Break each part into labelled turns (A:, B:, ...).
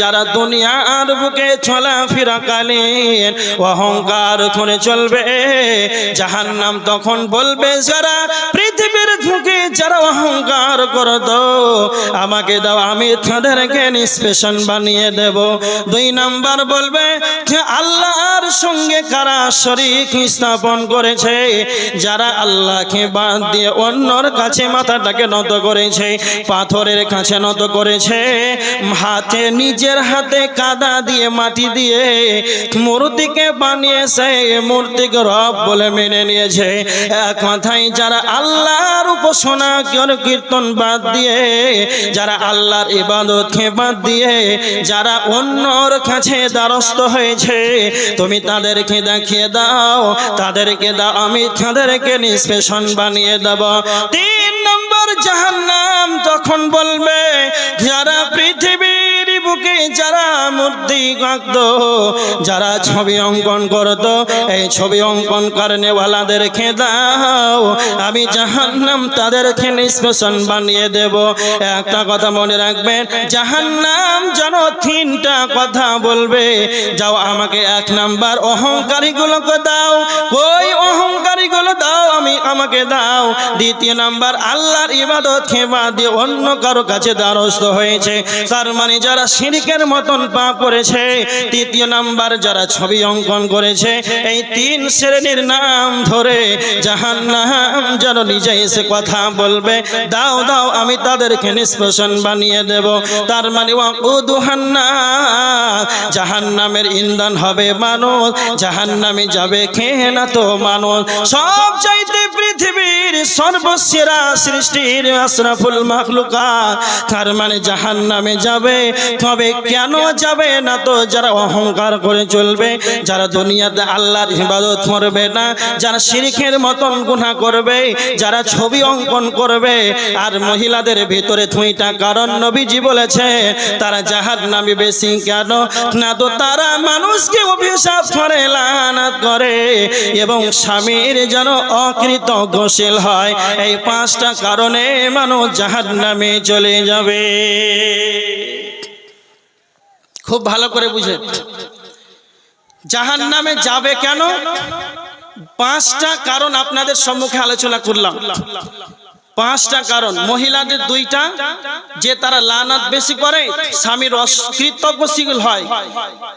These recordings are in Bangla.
A: যারা দুনিয়ার বুকে চলাফেরা কালীন অহংকার করে চলবে, জাহান্নাম তখন বলবে, যারা পৃথিবীর বুকে যারা অহংকার করত আমাকে দাও, আমি তাদেরকে নিষ্পেষণ বানিয়ে দেব। দুই নাম্বার বলবে যে, আল্লাহর সঙ্গে কারা শরীক স্থাপন করেছে? যারা আল্লাহকে বাদ দিয়ে অন্যর কাছে মাথাটাকে নত করেছে, পাথরের কাছে নত করেছে, হাতে নিজের হাতে কাদা দিয়ে মাটি দিয়ে মূর্তিকে বানিয়েছে মূর্তিকে রব বলে মেনে নিয়েছে। এক কথায় যারা আল্লাহর উপাসনা কর কীর্তন বাদ দিয়ে, যারা আল্লাহর ইবাদতকে বাদ দিয়ে, যারা অন্যর কাছে দ্বারস্থ হয়েছে, তুমি তাদেরকে দেখিয়ে দাও, তাদেরকে দাও, আমি তাদেরকে নিষ্পেষণ বানিয়ে দেব। তিন নম্বর জাহান্নাম তখন বলবে যারা ছবি অঙ্কন করত, এই ছবি অঙ্কন কারণেওয়ালাদেরকে দাও আমি জাহান্নাম তাদেরকে নিষ্পেষণ বানিয়ে দেব। একটা কথা মনে রাখবেন, জাহান্নাম যেন তিনটা কথা বলবে। যাও আমাকে এক নাম্বার অহংকারী গুলোকে দাও। কই অহংকারী গুলো দাও, আমি আমাকে দাও। দ্বিতীয় নাম্বার, আল্লাহর ইবাদত খেবা দিয়ে অন্য কারও কাছে দ্বারস্থ হয়েছে। তার মানে যারা শিরিকের মতন পা করেছে। তৃতীয় নাম্বার যারা ছবি অঙ্কন করেছে, এই তিন শ্রেণির নাম ধরে জাহান্নাম যেন নিজে এসে কথা বলবে। দাও দাও, আমি তাদেরকে নিষ্পেষণ বানিয়ে দেব। তার মানে উদুহান্না জাহান্নামের ইন্ধন হবে মানুষ। জাহান্নামে যাবে খেয়ে না তো মানুষ। সব চাইতে পৃথিবীর সর্বসেরা সৃষ্টির আশরাফুল মাখলুকা, তার মানে জাহান্নামে যাবে। তবে কেন যাবে না তো যারা অহংকার করে চলবে, যারা দুনিয়াতে আল্লাহর ইবাদত করবে না, যারা শিরিকের মতন গুনাহ করবে, যারা ছবি অঙ্কন করবে, আর মহিলাদের ভিতরে থুইটা কারণ নবীজি বলেছে তারা জাহাজ নামে বেশি কেন? না তো তারা মানুষকে অভিশাপ করে লানাত করে, এবং স্বামীর যেন অকৃতজ্ঞশীল হয়, এই পাঁচটা কারণে মানুষ জাহাজ নামে চলে যাবে। খুব ভালো করে বুঝে। জাহান নামে যাবে কেন? পাঁচটা কারণ আপনাদের সম্মুখে আলোচনা করলাম। পাঁচটা কারণ। মহিলাদের দুইটা, যে তারা লানাত বেশি করে, স্বামীর অকৃতজ্ঞশীল হয়।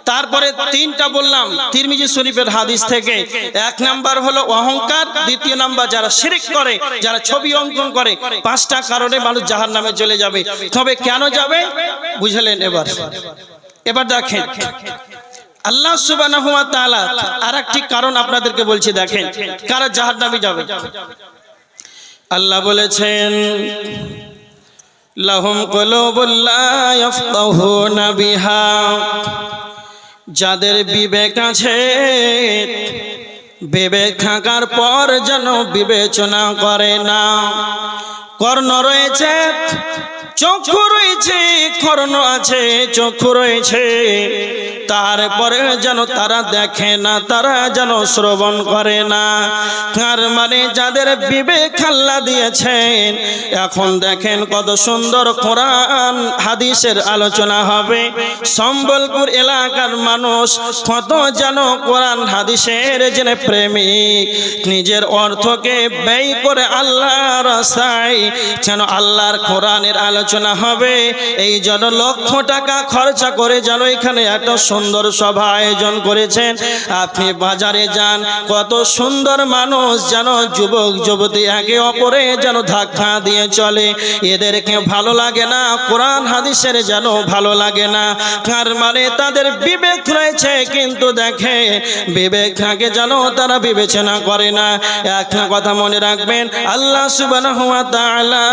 A: তারপরে তিনটা বললাম, তিরমিজি শরীফের হাদিস থেকে। এক নাম্বার হলো অহংকার, দ্বিতীয় নাম্বার যারা শিরিক করে, যারা ছবি অঙ্কন করে, পাঁচটা কারণে মানুষ জাহান নামে চলে যাবে। তবে কেন যাবে? বুঝলেন এবার। এবার দেখেন, আল্লাহ ওয়া তাআলা আরেকটি কারণ আপনাদেরকে বলছি, দেখেন, কারা জাহান্নামে যাবে? আল্লাহ বলেছেন, লাহুম কলুবুল্লা ইয়াফকাহুনা বিহা। যাদের বিবেক আছে, বিবেক থাকার পর যেন বিবেচনা করে না। কর্ণ রয়েছে চক্ষু রয়েছে কর্ণ আছে, চক্ষু রয়েছে। তারপরে যেন তারা দেখে না, তারা যেন শ্রবণ করে না। তার মানে যাদের বিবেক আল্লাহ দিয়েছেন, এখন দেখেন কত সুন্দর কোরআন, হাদিসের আলোচনা হবে। সম্বলপুর এলাকার মানুষ কত যেন কোরআন, হাদিসের যেন প্রেমিক, নিজের অর্থকে ব্যয় করে আল্লাহ রাস্তায় যেন আল্লাহর কোরআনের আলোচনা হবে। এই জন্য লক্ষ টাকা খরচা করে যেন এখানে এত সুন্দর সভা আয়োজন করেছেন। আপনি বাজারে যান, কত সুন্দর মানুষ যেন যুবক, যুবতী একে অপরে যেন ধাক্কা দিয়ে চলে। এদেরকে ভালো লাগে না, কোরআন হাদিসের যেন ভালো লাগে না। তার মানে তাদের বিবেক রয়েছে, কিন্তু দেখে বিবেক থাকে যেন তারা বিবেচনা করে না। একটা কথা মনে রাখবেন, আল্লাহ ওয়া তাআলা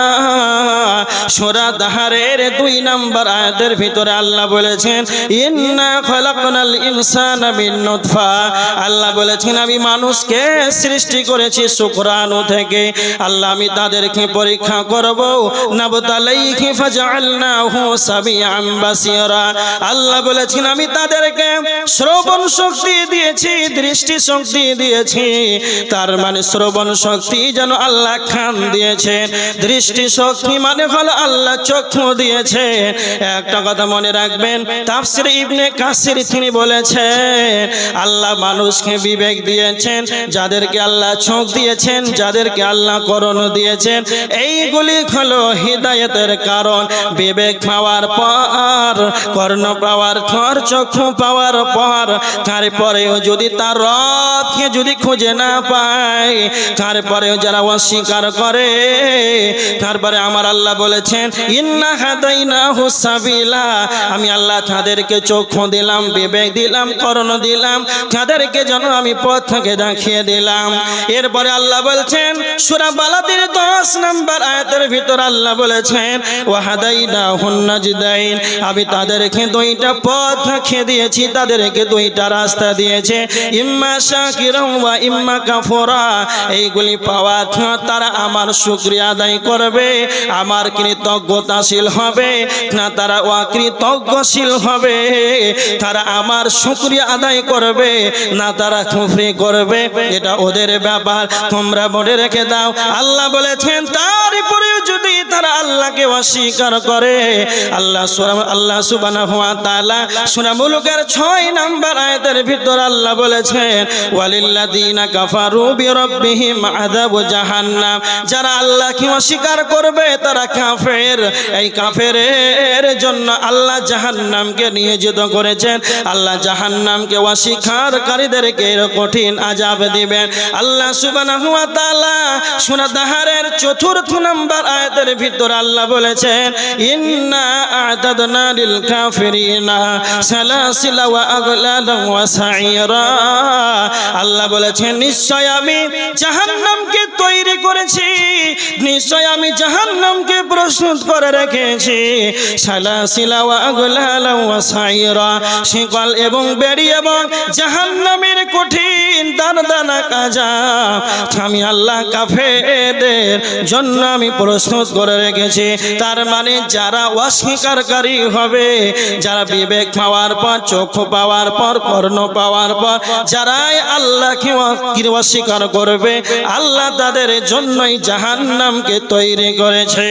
A: সূরা দাহারের দুই নাম্বার আয়াতের ভিতরে আল্লাহ বলেছেন, ইন্না খলাকনাল ইনসানা মিন নুতফা। আল্লাহ বলেছেন, আমি মানুষকে সৃষ্টি করেছি শুকরাণু থেকে। আল্লাহ, আমি তাদেরকে পরীক্ষা করব। নাবতালাইহি ফাজআলনাহু সামিআম বাসীরা। আল্লাহ বলেছেন, আমি তাদেরকে শ্রবণ শক্তি দিয়েছি, দৃষ্টি শক্তি দিয়েছি। তার মানে শ্রবণ শক্তি যেন আল্লাহ খান দিয়েছেন। দৃষ্টি শক্তি মানে হলো আল্লাহ আল্লাহ চক্ষু দিয়েছে। একটা কথা মনে রাখবেন, তাফসির ইবনে কাসির তিনি বলেছেন, আল্লাহ মানুষকে বিবেক দিয়েছেন, যাদেরকে আল্লাহ চোখ দিয়েছেন, যাদেরকে আল্লাহ করণ দিয়েছেন, এইগুলি হলো হৃদায়তের কারণ। বিবেক পাওয়ার পর, কর্ণ পাওয়ার পর, চক্ষু পাওয়ার পর, তারপরেও যদি তার রবকে যদি খুঁজে না পায়, তারপরেও যারা অস্বীকার করে, তারপরে আমার আল্লাহ বলেছেন ইন্না হাদাইনা হুসাবিলা আমি আল্লাহ তাদেরকে চক্ষু দিলাম, বিবেক দিলাম, করণ দিলাম। তাদেরকে যেন আমি পথ দেখিয়ে দিলাম। এরপরে আল্লাহ বলছেন, সুরা বালাদের দশ নম্বর আয়াতের ভিতর আল্লাহ বলেছেন ওয়াহাদাইনা হুন্নাজদাইন আমি তাদেরকে দুইটা পথ দেখিয়ে দিয়েছি, তাদেরকে দুইটা রাস্তা দিয়েছে। ইম্মা শাকিরাম ওয়া ইম্মা কাফুরা। এইগুলি পাওয়া তারা আমার শুকরিয়া আদায় করবে। আমার কৃতজ্ঞতাশীল হবে, না তারা অকৃতজ্ঞশীল হবে। তারা আমার শুক্রিয়া আদায় করবে, না তারা খুফরি করবে। এটা ওদের ব্যাপার, তোমরা মনে রেখে দাও। আল্লাহ বলেছেন তারপরে যদি তারা আল্লাহকে অস্বীকার করে। আল্লাহ আল্লাহ সুবহানাহু ওয়া তাআলা সূরা মুলুকের 6 নাম্বার আয়াতের ভিতর আল্লাহ বলেছেন, ওয়ালিল্লাযিনা কাফারু জাহান্নাম। যারা আল্লাহকে অস্বীকার করবে, তারা কাফের। এই কাফেরের জন্য আল্লাহ জাহান্নামকে নিয়োজিত করেছেন। আল্লাহ জাহান্নামকে অস্বীকারীদেরকে এর কঠিন আযাব দিবেন। আল্লাহ সুবহানাহু ওয়া তাআলা দাহারের চতুর্থ নাম্বার আয়াতের ভিতর আল্লাহ বলেছেন, ইন্না আ'তাদনা লিল কাফিরিনা সালাসিলা ওয়া আগলালা ওয়া সাইরা। আল্লাহ বলেছেন, নিশ্চয় আমি জাহান্নামকে তৈরি করেছি, নিশ্চয় আমি জাহান্নামকে প্রস্তুত করে রেখেছি। সালাসিলা ওয়া আগলালা ওয়া সাইরা, শিকল এবং বেড়ি এবং জাহান্নামের কঠিন দানা কাজা। আমি আল্লাহ কাফেরদের জন্য আমি প্রস্তুত করে রেখেছি। তার মানে যারা অস্বীকারী হবে, যারা বিবেক পাওয়ার পর চক্ষু পাওয়ার পর, কর্ণ পাওয়ার পর, যারাই আল্লাহকে অস্বীকার করবে, আল্লাহ তাদের জন্যই জাহান্নামকে তৈরি করেছে।